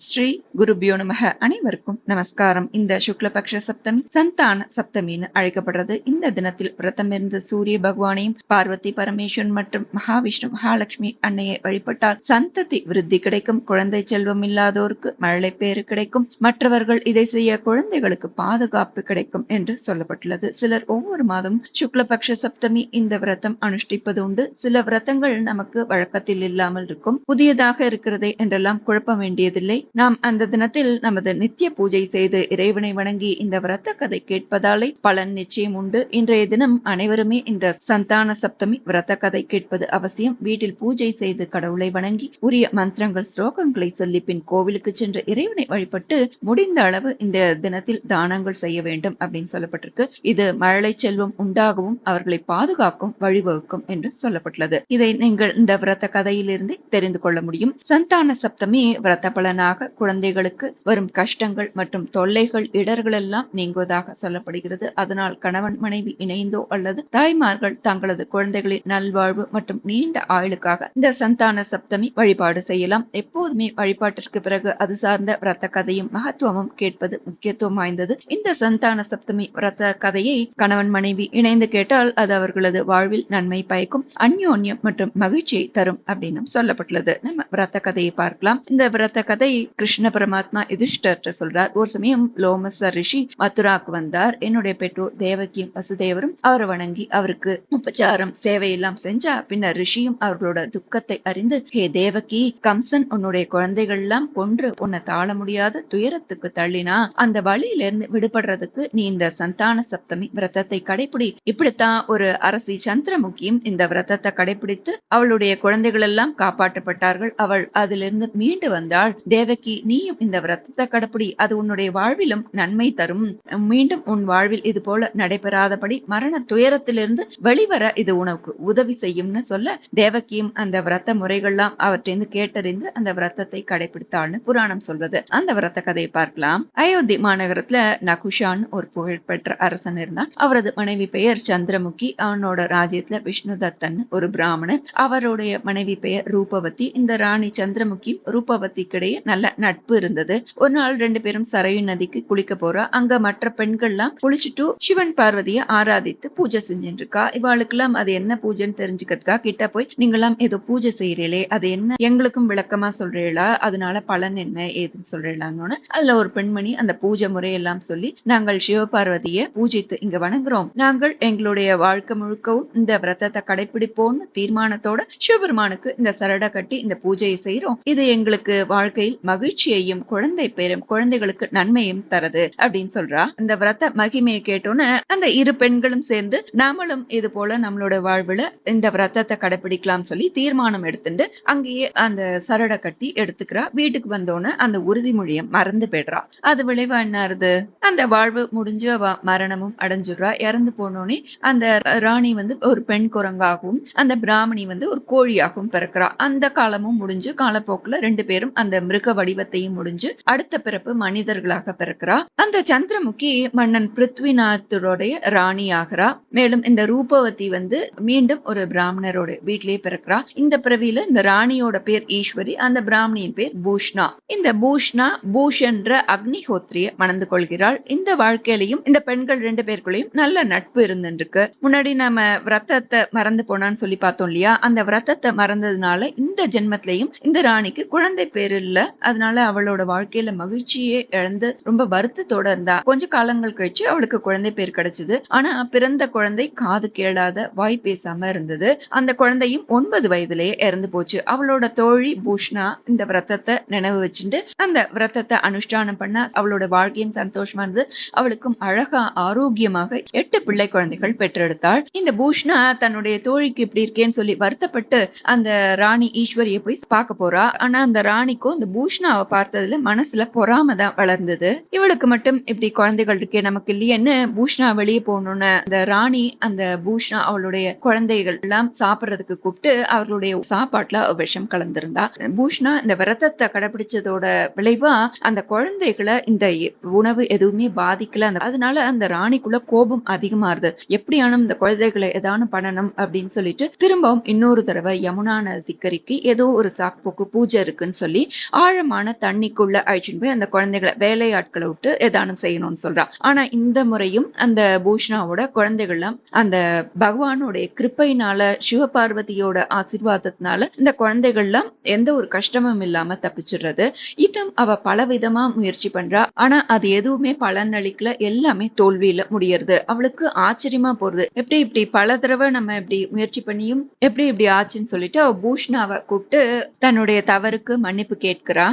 ஸ்ரீ குருபியோ நமக. அனைவருக்கும் நமஸ்காரம். இந்த சுக்லபக்ஷ சப்தமி சந்தான சப்தமின்னு அழைக்கப்படுறது. இந்த தினத்தில் விரதமிருந்து சூரிய பகவானையும் பார்வதி பரமேஸ்வரன் மற்றும் மகாவிஷ்ணு மகாலட்சுமி அன்னையை வழிபட்டால் சந்ததி விருத்தி கிடைக்கும். குழந்தை செல்வம் இல்லாதோருக்கு மழை பேறு கிடைக்கும். மற்றவர்கள் இதை செய்ய குழந்தைகளுக்கு பாதுகாப்பு கிடைக்கும் என்று சொல்லப்பட்டுள்ளது. சிலர் ஒவ்வொரு மாதம் சுக்லபக்ஷ சப்தமி இந்த விரதம் அனுஷ்டிப்பது உண்டு. சில விரதங்கள் நமக்கு வழக்கத்தில் இல்லாமல் இருக்கும். புதியதாக இருக்கிறதே என்றெல்லாம் குழப்ப வேண்டியதில்லை. நாம் அந்த தினத்தில் நமது நித்திய பூஜை செய்து இறைவனை வணங்கி இந்த விரத கதை கேட்பதாலே பலன் நிச்சயம் உண்டு. இன்றைய தினம் அனைவருமே இந்த சந்தான சப்தமி விரத கதை கேட்பது அவசியம். வீட்டில் பூஜை செய்து கடவுளை வணங்கி உரிய மந்திரங்கள் ஸ்லோகங்களை சொல்லி பின் கோவிலுக்கு சென்று இறைவனை வழிபட்டு முடிந்த அளவு இந்த தினத்தில் தானங்கள் செய்ய வேண்டும் அப்படின்னு சொல்லப்பட்டிருக்கு. இது மழலை செல்வம் உண்டாகவும் அவர்களை பாதுகாக்கும் வழிவகுக்கும் என்று சொல்லப்பட்டுள்ளது. இதை நீங்கள் இந்த விரத கதையிலிருந்து தெரிந்து கொள்ள முடியும். சந்தான சப்தமி விரத பலனாக குழந்தைகளுக்கு வரும் கஷ்டங்கள் மற்றும் தொல்லைகள் இடர்கள் எல்லாம் நீங்குவதாக சொல்லப்படுகிறது. அதனால் கணவன் மனைவி இணைந்தோ அல்லது தாய்மார்கள் தங்களது குழந்தைகளின் நல்வாழ்வு மற்றும் நீண்ட ஆயுளுக்காக இந்த சந்தான சப்தமி வழிபாடு செய்யலாம். எப்போதுமே வழிபாட்டிற்கு பிறகு அது சார்ந்த விரத்த கதையும் மகத்துவமும் கேட்பது முக்கியத்துவம் வாய்ந்தது. இந்த சந்தான சப்தமி விரத கதையை கணவன் மனைவி இணைந்து கேட்டால் அது அவர்களது வாழ்வில் நன்மை பயக்கும் அந்யோன்யம் மற்றும் மகிழ்ச்சியை தரும் அப்படின்னு சொல்லப்பட்டுள்ளது. நம்ம விரத கதையை பார்க்கலாம். இந்த விரத கதை கிருஷ்ண பரமாத்மா யுதிஷ்டர்ட்ட சொல்றார் ஒரு சமயம் லோமச ரிஷி மதுராக்கு வந்தார். என்னுடைய பெற்றோர் தேவகியும் வசுதேவரும் அவரை வணங்கி அவருக்கு உபச்சாரம் சேவையெல்லாம் செஞ்சா பின்னர் ரிஷியும் அவர்களோட துக்கத்தை அறிந்து ஹே தேவகி கம்சன் உன்னுடைய குழந்தைகள் எல்லாம் கொன்று உன்னை தாழ முடியாத துயரத்துக்கு தள்ளினா அந்த வழியில இருந்து விடுபடுறதுக்கு நீ இந்த சந்தான சப்தமி விரதத்தை கடைபிடி இப்படித்தான் ஒரு அரசி சந்திரமுகியும் இந்த விரதத்தை கடைபிடித்து அவளுடைய குழந்தைகள் எல்லாம் காப்பாற்றப்பட்டார்கள். அவள் அதிலிருந்து மீண்டு வந்தாள். தேவகி நீயும் இந்த விரதத்தை கடப்பிடி. அது உன்னுடைய வாழ்விலும் நன்மை தரும். மீண்டும் உன் வாழ்வில் இது போல நடைபெறாதபடி மரண துயரத்திலிருந்து வெளிவர இது உனக்கு உதவி செய்யும்னு சொல்ல தேவகியும் அந்த விரத முறைகள்லாம் அவற்றிருந்து கேட்டறிந்து அந்த விரதத்தை கடைபிடித்தாள்னு புராணம் சொல்றது. அந்த விரத கதையை பார்க்கலாம். அயோத்தி மாநகரத்துல நகுஷான் ஒரு புகழ்பெற்ற அரசன் இருந்தான். அவரது மனைவி பெயர் சந்திரமுகி. அவனோட ராஜ்யத்துல விஷ்ணுதத்தன் ஒரு பிராமணன். அவருடைய மனைவி பெயர் ரூபவதி. இந்த ராணி சந்திரமுகி ரூபவதிக்கிடையே நல்ல நட்பு இருந்தது. ஒரு நாள் ரெண்டு பேரும் சரையு நதிக்கு குளிக்க போறா. அங்க மற்ற பெண்கள்லாம் குளிச்சுட்டு சிவன் பார்வதியை ஆராதித்து பூஜை செஞ்சுட்டு இருக்கா இவாளுக்கெல்லாம் அது என்ன பூஜைன்னு தெரிஞ்சுக்கிறதுக்கா? கிட்ட போய் நீங்களாம் ஏதோ பூஜை செய்யறீங்களே அது என்ன? எங்களுக்கும் விளக்கமா சொல்றீங்களா? அதனால பலன் என்ன? ஏதுன்னு சொல்றீங்களான்னு. அதுல ஒரு பெண்மணி அந்த பூஜை முறையெல்லாம் சொல்லி நாங்கள் சிவபார்வதியை பூஜித்து இங்க வணங்குறோம். நாங்கள் எங்களுடைய வாழ்க்கை முழுக்கவும் இந்த விரதத்தை கடைபிடிப்போம்னு தீர்மானத்தோட சிவபெருமானுக்கு இந்த சரட கட்டி இந்த பூஜையை செய்யறோம் இது எங்களுக்கு வாழ்க்கையில் மகிழ்ச்சியையும் குழந்தை பேரும் குழந்தைகளுக்கு நன்மையும் தரது அப்படின்னு சொல்றா. இந்த விரத மகிமையை கேட்டோன்னு அந்த இரு பெண்களும் சேர்ந்து நாமளும் இது போல நம்மளோட வாழ்வுல இந்த விரதத்தை கடைபிடிக்கலாம் சொல்லி தீர்மானம் எடுத்துட்டு அங்கேயே அந்த சரட கட்டி எடுத்துக்கிறா. வீட்டுக்கு வந்தோன்னு அந்த உறுதிமொழியை மறந்து போயிடுறா. அது விளைவா என்ன அந்த வாழ்வு முடிஞ்சு அவ மரணமும் அடைஞ்சிடுறா. இறந்து போனோடனே அந்த ராணி வந்து ஒரு பெண் குரங்காகவும் அந்த பிராமணி வந்து ஒரு கோழியாகவும் பிறக்கிறா. அந்த காலமும் முடிஞ்சு காலப்போக்குல ரெண்டு பேரும் அந்த மிருக வடிவத்தையும் முடிஞ்சு அடுத்த பிறப்பு மனிதர்களாக பிறக்கிறா. அந்த சந்திரமுகி மன்னன் பிருத்விநாத்தருடைய ராணி ஆகிறா மேலும் இந்த ரூபவதி வந்து மீண்டும் ஒரு பிராமணரோட வீட்டிலேயே பிறக்கிறா. இந்த பிறவியில இந்த ராணியோட பேர் ஈஸ்வரி அந்த பிராமணியின் பேர் பூஷ்ணா. இந்த பூஷ்ணா பூஷன்ற அக்னிஹோத்ரிய மணந்து கொள்கிறாள். இந்த வாழ்க்கையிலையும் இந்த பெண்கள் ரெண்டு பேருக்குள்ளயும் நல்ல நட்பு இருந்துருக்கு முன்னாடி நம்ம விரதத்தை மறந்து போனான்னு சொல்லி பார்த்தோம் இல்லையா? அந்த விரதத்தை மறந்ததுனால இந்த ஜென்மத்திலையும் இந்த ராணிக்கு குழந்தை பேர் இல்ல. அதனால அவளோட வாழ்க்கையில மகிழ்ச்சியே இழந்து ரொம்ப வருத்தத்தோட இருந்தா கொஞ்ச காலங்கள் கழிச்சு அவளுக்கு குழந்தை பேர் கிடைச்சது. ஆனா பிறந்த குழந்தை காது கேளாத வாய் பேசாம இருந்தது. அந்த குழந்தையும் ஒன்பது வயதிலேயே இறந்து போச்சு. அவளோட தோழி பூஷ்ணா இந்த விரதத்தை நினைவு வச்சுட்டு அந்த விரதத்தை அனுஷ்டானம் பண்ண அவளோட வாழ்க்கையும் சந்தோஷமா இருந்தது. அவளுக்கும் அழகா ஆரோக்கியமாக எட்டு பிள்ளை குழந்தைகள் பெற்றெடுத்தாள். இந்த பூஷ்ணா தன்னுடைய தோழிக்கு இப்படி இருக்கேன்னு சொல்லி வருத்தப்பட்டு அந்த ராணி ஈஸ்வரிய போய் பார்க்க போறா. ஆனா அந்த ராணிக்கும் இந்த பூஷ்ணாவை பார்த்ததுல மனசுல பொறாம தான் வளர்ந்தது. இவளுக்கு மட்டும் இப்படி குழந்தைகள் இருக்கே நமக்கு இல்லையேன்னு பூஷ்ணா வெளியே போகணும்னு? அந்த ராணி அந்த பூஷ்ணா அவளுடைய குழந்தைகள் எல்லாம் சாப்பிடுறதுக்கு கூப்பிட்டு அவர்களுடைய சாப்பாட்டுல அவ விஷம் கலந்திருந்தா. பூஷ்ணா இந்த விரதத்தை கடைபிடிச்சதோட விளைவா அந்த குழந்தைகளை இந்த உணவு எதுவுமே பாதிக்கல. அந்த அதனால அந்த ராணிக்குள்ள கோபம் அதிகமாறுது எப்படியானும் இந்த குழந்தைகளை ஏதானும் பண்ணணும் அப்படின்னு சொல்லிட்டு திரும்பவும் இன்னொரு தடவை யமுனா நதிக்கரைக்கு ஏதோ ஒரு சாக்போக்கு பூஜை இருக்குன்னு சொல்லி ஆழம் ஆழமான தண்ணிக்குள்ள அழிச்சுட்டு போய் அந்த குழந்தைகளை வேலையாட்களை விட்டு ஏதானும் செய்யணும்னு சொல்றான். ஆனா இந்த முறையும் அந்த பூஷ்ணாவோட குழந்தைகள்லாம் அந்த பகவானுடைய கிருப்பையினால சிவபார்வதியோட ஆசீர்வாதத்தினால இந்த குழந்தைகள்லாம் எந்த ஒரு கஷ்டமும் இல்லாம தப்பிச்சிடுறது. இட்டம் அவ பலவிதமா முயற்சி பண்றா. ஆனா அது எதுவுமே பலன் அளிக்கல எல்லாமே தோல்வியில முடியறது. அவளுக்கு ஆச்சரியமா போறது. எப்படி இப்படி பல தடவை நம்ம இப்படி முயற்சி பண்ணியும் எப்படி இப்படி ஆச்சுன்னு சொல்லிட்டு அவ பூஷ்ணாவை கூப்பிட்டு தன்னுடைய தவறுக்கு மன்னிப்பு கேட்கிறா.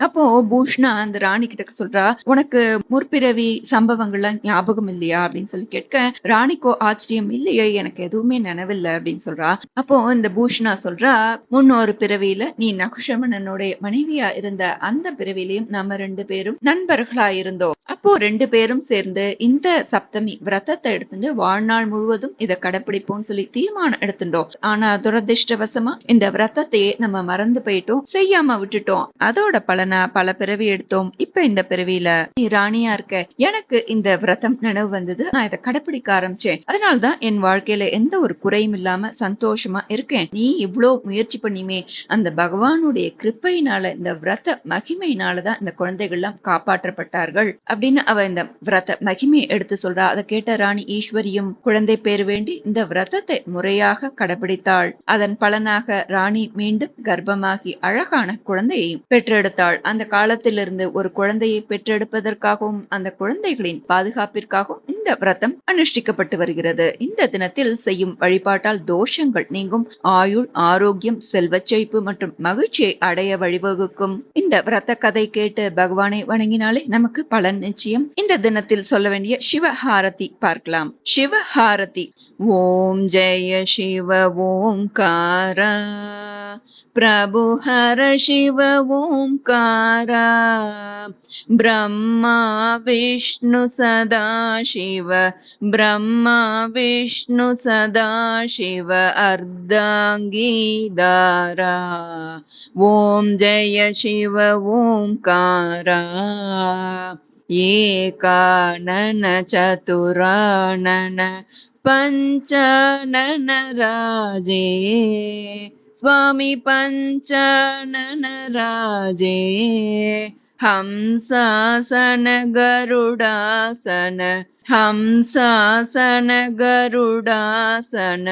அப்போ பூஷ்ணா அந்த ராணி கிட்ட சொல்றா உனக்கு முற்பிறவி சம்பவங்கள்லாம் ஞாபகம் இல்லையா? அப்படின்னு சொல்லி கேட்க ராணிக்கோ ஆச்சரியம் இல்லையே எனக்கு எதுவுமே நினைவில்லை அப்படின்னு சொல்றா. அப்போ இந்த பூஷ்ணா சொல்றா முன்னொரு பிறவியில நீ நகுஷமனனுடைய மனைவியா இருந்த அந்த பிறவிலையும் நம்ம ரெண்டு பேரும் நண்பர்களா இருந்தோம் அப்போ ரெண்டு பேரும் சேர்ந்து இந்த சப்தமி விரதத்தை எடுத்துட்டு வாழ்நாள் முழுவதும் இதை கடைப்பிடிப்போம்னு சொல்லி தீர்மானம் எடுத்துட்டோம் ஆனா துரதிருஷ்டவசமா இந்த விரதத்தையே நம்ம மறந்து போயிட்டோம் செய்யாம விட்டுட்டோம். அதோட பலன் பல பிறவி எடுத்தோம். இப்ப இந்த பிறவியில நீ ராணியா இருக்க. எனக்கு இந்த விரதம் நினைவு வந்தது. நான் இதை கடைப்பிடிக்க ஆரம்பிச்சேன். அதனால்தான் என் வாழ்க்கையில எந்த ஒரு குறையும் இல்லாம சந்தோஷமா இருக்கேன். நீ இவ்ளோ முயற்சி பண்ணியுமே. அந்த பகவானுடைய கிருப்பையினால இந்த விரத மகிமையினாலதான் இந்த குழந்தைகள்லாம் காப்பாற்றப்பட்டார்கள். அப்படின்னு அவ இந்த விரத மகிமையை எடுத்து சொல்றா. அதை கேட்ட ராணி ஈஸ்வரியும் குழந்தை பேர் வேண்டி இந்த விரதத்தை முறையாக கடைபிடித்தாள் அதன் பலனாக ராணி மீண்டும் கர்ப்பமாகி அழகான குழந்தையையும் பெற்றெடுத்தாள். அந்த காலத்திலிருந்து ஒரு குழந்தையை பெற்றெடுப்பதற்காகவும் அந்த குழந்தைகளின் பாதுகாப்பிற்காகவும் இந்த விரதம் அனுஷ்டிக்கப்பட்டு வருகிறது. இந்த தினத்தில் செய்யும் வழிபாட்டால் தோஷங்கள் நீங்கும். ஆயுள் ஆரோக்கியம் செல்வச்செழிப்பு மற்றும் மகிழ்ச்சியை அடைய வழிவகுக்கும். இந்த விரத கதை கேட்டு பகவானை வணங்கினாலே நமக்கு பலன் நிச்சயம். இந்த தினத்தில் சொல்ல வேண்டிய சிவஹாரதி பார்க்கலாம். சிவஹாரதி ॐ जय शिव ओङ्कार प्रभु हर शिव ओङ्कार ब्रह्मा विष्णु सदा शिव। ब्रह्मा विष्णु सदा शिव अर्धाङ्गीदारा ॐ जय शिव ओङ्कार एकानन चतुरानन पञ्चानन राजे स्वामी पञ्चानन राजे हंसासन गरुडासन हंसासन गरुडासन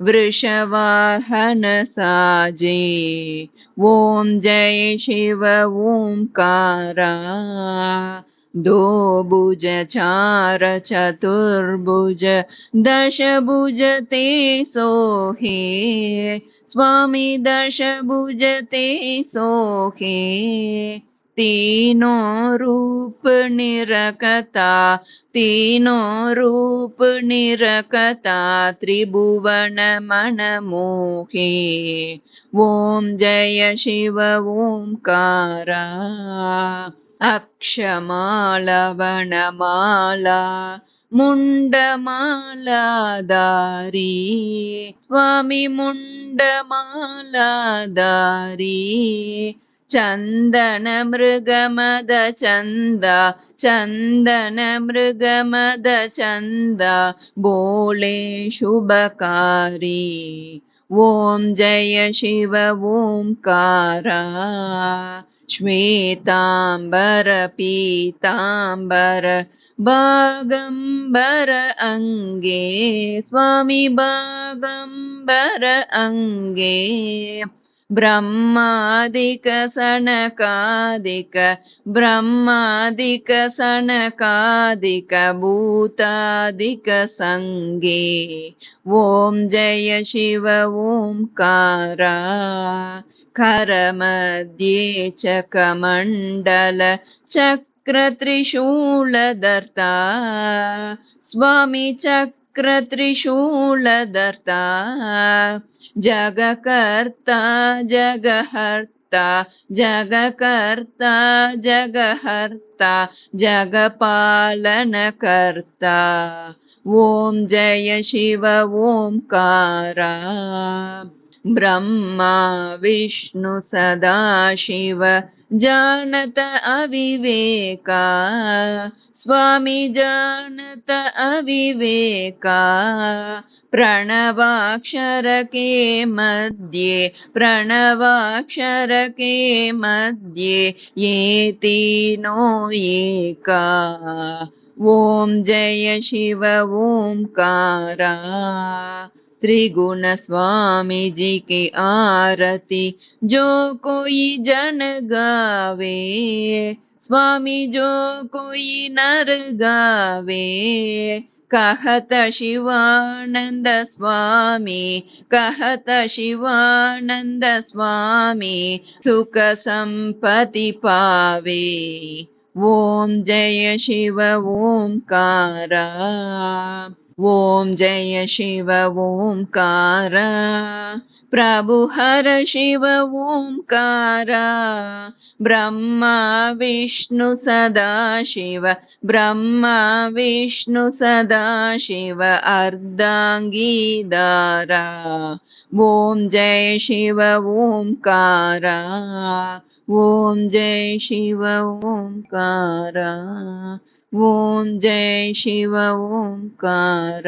वृषवाहन साजे ॐ जय शिव ओङ्कारा दो भुज चार चतुर्भुज, दश भुज ते सोहे। स्वामी दश भुज ते सोहे। तीनों रूप निरकता, तीनों रूप निरकता, त्रिभुवन मन मोहे। ॐ जय शिव அக்ஷமாலா வனமாலா முண்டமாலாதாரி சுவாமி முண்டமாலாதாரி ಚಂದನ ಮೃಗಮದ ಚಂದ ಚಂದನ ಮೃಗಮದ ಚಂದ ಬೋಳೆ ಶುಭಕಾರಿ ಓಂ ಜಯ ಶಿವ ಓಂಕಾರ श्वेताम्बर पीताम्बर बागम्बर अङ्गे स्वामी बागम्बर अङ्गे ब्रह्मादिक सनकादिक ब्रह्मादिक सनकादिक भूतादिक सङ्गे ॐ जय शिव ओङ्कारा करमध्ये चकमण्डल चक्रत्रिशूलदर्ता। स्वामी चक्रत्रिशूलदर्ता। जगकर्ता जगहर्ता। जगकर्ता जगहर्ता। जगपालनकर्ता। ॐ जय शिव ओङ्कारा ब्रह्मा विष्णु सदाशिव जानत अविवेका स्वामी जानत अविवेका प्रणवाक्षरके मध्ये प्रणवाक्षरके मध्ये ये तीनो एका ॐ जय शिव ओंकारा त्रिगुण स्वामी जी की आरती। जो कोई जन गावे स्वामी जो कोई नर गावे। कहत शिवानंद स्वामी कहत शिवानंद स्वामी सुख संपत्ति पावे। ॐ जय शिव ओंकारा ఓం జయ శివ ఓంకార. ప్రభు హర శివ ఓంకార. బ్రహ్మ విష్ణు సదా శివ. బ్రహ్మ విష్ణు సదా శివ. అర్ధాంగీదార ఓం జయ శివ ఓంకార. ఓం జయ శివ ఓంకార. ॐ जय शिव ओंकार।